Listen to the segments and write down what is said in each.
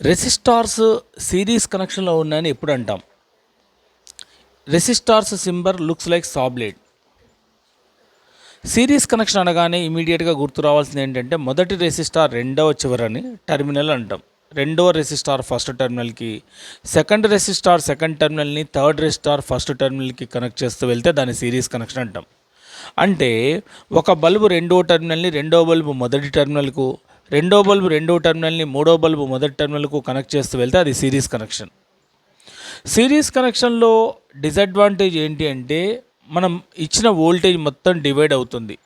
రెసిస్టార్స్ series కనెక్షన్లో ఉన్నాయని ఎప్పుడు అంటాం. రెసిస్టార్స్ సింబర్ లుక్స్ లైక్ సాబ్లెడ్. సిరీస్ కనెక్షన్ అనగానే ఇమీడియట్గా గుర్తు రావాల్సింది ఏంటంటే మొదటి రెసిస్టార్ రెండవ చివరని టెర్మినల్ అంటాం. రెండవ రెసిస్టార్ ఫస్ట్ టెర్మినల్కి సెకండ్ రెసిస్టార్ సెకండ్ టెర్మినల్ని థర్డ్ రెసిస్టార్ ఫస్ట్ టెర్మినల్కి కనెక్ట్ చేస్తూ వెళ్తే దాన్ని సిరీస్ కనెక్షన్ అంటాం. అంటే ఒక బల్బు రెండవ టెర్మినల్ని రెండవ బల్బు మొదటి టెర్మినల్కు రెండో బల్బు రెండో టెర్మినల్ని మూడో బల్బు మొదటి టెర్మినల్కు కనెక్ట్ చేస్తూ వెళ్తే అది సిరీస్ కనెక్షన్. సిరీస్ కనెక్షన్లో డిసడ్వాంటేజ్ ఏంటి అంటే మనం ఇచ్చిన వోల్టేజ్ మొత్తం డివైడ్ అవుతుంది.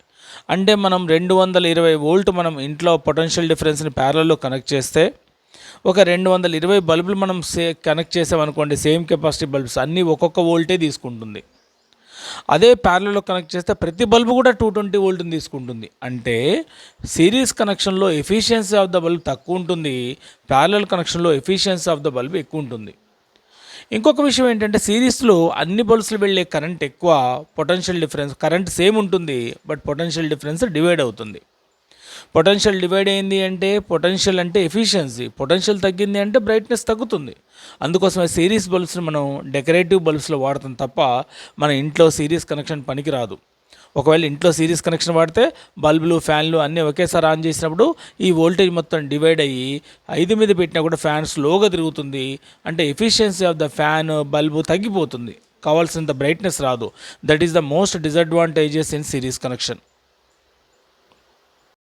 అంటే మనం రెండు వందల ఇరవై వోల్ట్ మనం ఇంట్లో పొటెన్షియల్ డిఫరెన్స్ని ప్యారల్లో కనెక్ట్ చేస్తే ఒక రెండు వందల ఇరవై బల్బులు మనం సే కనెక్ట్ చేసామనుకోండి సేమ్ కెపాసిటీ బల్బ్స్ అన్నీ ఒక్కొక్క వోల్టే తీసుకుంటుంది. అదే ప్యారలలో కనెక్ట్ చేస్తే ప్రతి బల్బు కూడా టూ ట్వంటీ వోల్ట్ని తీసుకుంటుంది. అంటే సిరీస్ కనెక్షన్లో ఎఫిషియన్సీ ఆఫ్ ద బల్బ్ తక్కువ ఉంటుంది ప్యారలల్ కనెక్షన్లో ఎఫిషియన్సీ ఆఫ్ ద బల్బ్ ఎక్కువ ఉంటుంది. ఇంకొక విషయం ఏంటంటే సిరీస్లో అన్ని బల్బ్స్లో వెళ్ళే కరెంట్ ఎక్కువ పొటెన్షియల్ డిఫరెన్స్ కరెంట్ సేమ్ ఉంటుంది బట్ పొటెన్షియల్ డిఫరెన్స్ డివైడ్ అవుతుంది. పొటెన్షియల్ డివైడ్ అయింది అంటే పొటెన్షియల్ అంటే ఎఫిషియన్సీ పొటెన్షియల్ తగ్గింది అంటే బ్రైట్నెస్ తగ్గుతుంది. అందుకోసమే సిరీస్ బల్బ్స్ని మనం డెకరేటివ్ బల్బ్స్లో వాడతాం తప్ప మన ఇంట్లో సిరీస్ కనెక్షన్ పనికిరాదు. ఒకవేళ ఇంట్లో సిరీస్ కనెక్షన్ వాడితే బల్బులు ఫ్యాన్లు అన్నీ ఒకేసారి ఆన్ చేసినప్పుడు ఈ వోల్టేజ్ మొత్తం డివైడ్ అయ్యి ఐదు మీద పెట్టినా కూడా ఫ్యాన్ స్లోగా తిరుగుతుంది. అంటే efficiency of the fan bulb తగ్గిపోతుంది. కావాల్సినంత బ్రైట్నెస్ రాదు. That is the most disadvantages in series connection